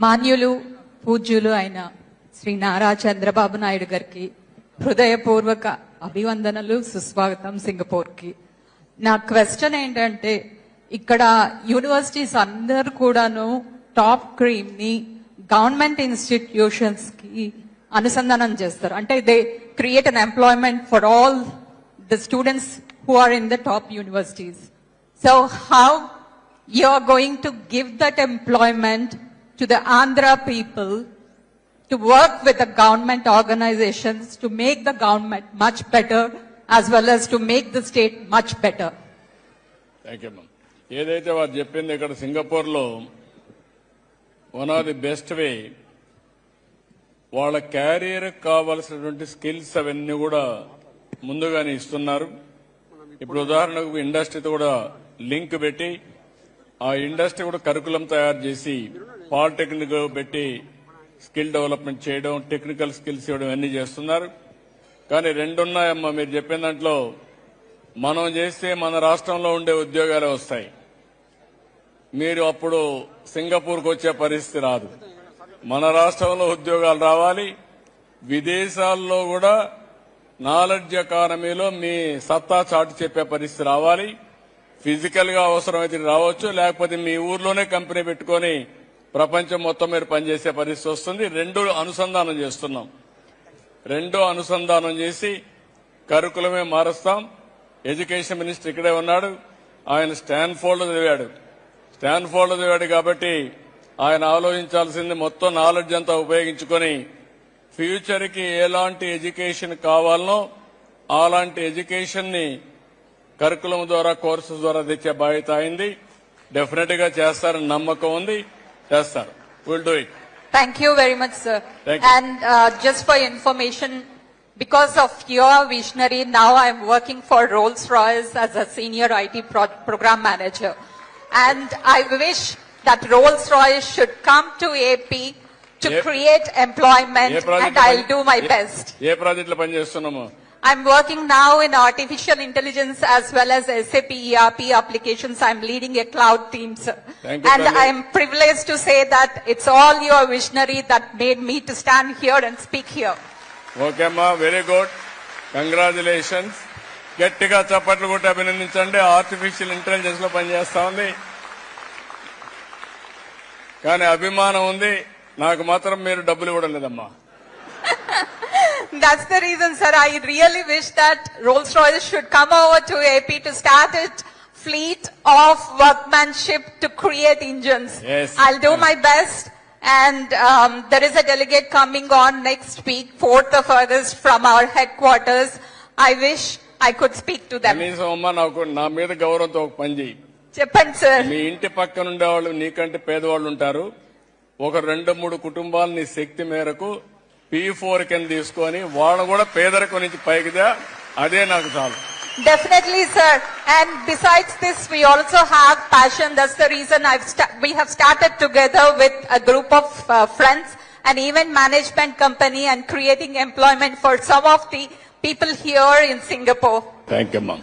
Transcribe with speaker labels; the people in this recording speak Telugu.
Speaker 1: మాన్యులు పూజ్యులు అయిన శ్రీ నారా చంద్రబాబు నాయుడు గారికి హృదయపూర్వక అభివందనలు సుస్వాగతం సింగపూర్కి నా క్వశ్చన్ ఏంటంటే ఇక్కడ యూనివర్సిటీస్ అందరు కూడాను టాప్ క్రీమ్ని గవర్నమెంట్ ఇన్స్టిట్యూషన్స్కి అనుసంధానం చేస్తారు. అంటే they create an employment for all the students who are in the top universities so how you are going to give that employment to the Andhra people to work with the government organizations to make the government much better as well as to make the state much better.
Speaker 2: Thank you ma'am ఏదైతే వారు చెప్పింది ఇక్కడ సింగపూర్లో one of the best way వాళ్ళ క్యారియర్ కావలసినటువంటి స్కిల్స్ అవన్నీ కూడా ముందుగానే ఇస్తున్నారు ఇప్పుడు ఉదాహరణకు ఇండస్ట్రీతో కూడా లింక్ పెట్టి ఆ ఇండస్ట్రీ కూడా కరికులం తయారు చేసి పాలిటెక్నిక్ పెట్టి స్కిల్ డెవలప్మెంట్ చేయడం టెక్నికల్ స్కిల్స్ ఇవ్వడం అన్నీ చేస్తున్నారు. కానీ రెండున్నాయమ్మా మీరు చెప్పిన దాంట్లో మనం చేస్తే మన రాష్ట్రంలో ఉండే ఉద్యోగాలే వస్తాయి. మీరు అప్పుడు సింగపూర్కు వచ్చే పరిస్థితి రాదు. మన రాష్ట్రంలో ఉద్యోగాలు రావాలి. విదేశాల్లో కూడా నాలెడ్జ్ ఎకానమీలో మీ సత్తా చాటు చెప్పే పరిస్థితి రావాలి. ఫిజికల్గా అవసరమైతే రావచ్చు లేకపోతే మీ ఊర్లోనే కంపెనీ పెట్టుకొని ప్రపంచం మొత్తం మీరు పనిచేసే పరిస్థితి వస్తుంది. రెండు అనుసంధానం చేస్తున్నాం. రెండో అనుసంధానం చేసి కరికులమే మారుస్తాం. ఎడ్యుకేషన్ మినిస్టర్ ఇక్కడే ఉన్నాడు. ఆయన స్టాన్ఫోర్డ్ చదివాడు. స్టాన్ఫోర్డ్ చదివాడు కాబట్టి ఆయన ఆలోచించాల్సింది మొత్తం నాలెడ్జ్ అంతా ఉపయోగించుకొని ఫ్యూచర్కి ఎలాంటి ఎడ్యుకేషన్ కావాలనో అలాంటి ఎడ్యుకేషన్ని కరికులం ద్వారా కోర్సెస్ ద్వారా తెచ్చే బాధ్యత అయింది డెఫినెట్గా చేస్తారని నమ్మకం ఉంది. చేస్తారు will do it
Speaker 1: Thank you very much, sir.
Speaker 2: Thank you.
Speaker 1: And uh, just for information, because of your visionary, now I'm working for Rolls-Royce as a senior IT pro- program manager. And I wish that Rolls-Royce should come to AP to
Speaker 2: Yep.
Speaker 1: create employment
Speaker 2: A project
Speaker 1: and I'll do my best.
Speaker 2: ఏ ప్రాజెక్టులో పనిచేస్తున్నాము
Speaker 1: I'm working now in artificial intelligence as well as SAP ERP applications. I'm leading a cloud team, sir.
Speaker 2: Thank you,
Speaker 1: and
Speaker 2: Tanvi.
Speaker 1: I'm privileged to say that it's all your visionary that made me to stand here and speak here.
Speaker 2: Okay అమ్మా వెరీ గుడ్ కంగ్రాచులేషన్స్ గట్టిగా చప్పట్లు కొట్టి అభినందించండి ఆర్టిఫిషియల్ ఇంటెలిజెన్స్లో పనిచేస్తా ఉంది కానీ అభిమానం ఉంది నాకు మాత్రం మీరు డబ్బులు ఇవ్వడం లేదమ్మా
Speaker 1: That's the reason, sir. I really wish that Rolls-Royce should come over to AP to start its fleet of workmanship to create engines.
Speaker 2: Yes.
Speaker 1: I'll do my best. And um, there is a delegate coming on next week, 4th of August, from our headquarters. I wish I could speak to them.
Speaker 2: కనీసం అమ్మా నాకు నా మీద గౌరవంతో ఒక పని చేయి
Speaker 1: చెప్పండి సార్
Speaker 2: మీ ఇంటి పక్కన ఉండేవాళ్ళు నీకంటే పేదవాళ్ళు ఉంటారు ఒక రెండు మూడు కుటుంబాలు నీ శక్తి మేరకు పీ ఫోర్ కింద తీసుకొని వాళ్ళు కూడా పేదరికం నుంచి పైకిదా అదే నాకు చాలు
Speaker 1: Definitely, sir. And besides this, we also have passion. That's the reason I've we have started together with a group of uh, friends, an event management company, and creating employment for some of the people here in Singapore.
Speaker 2: Thank you అమ్మా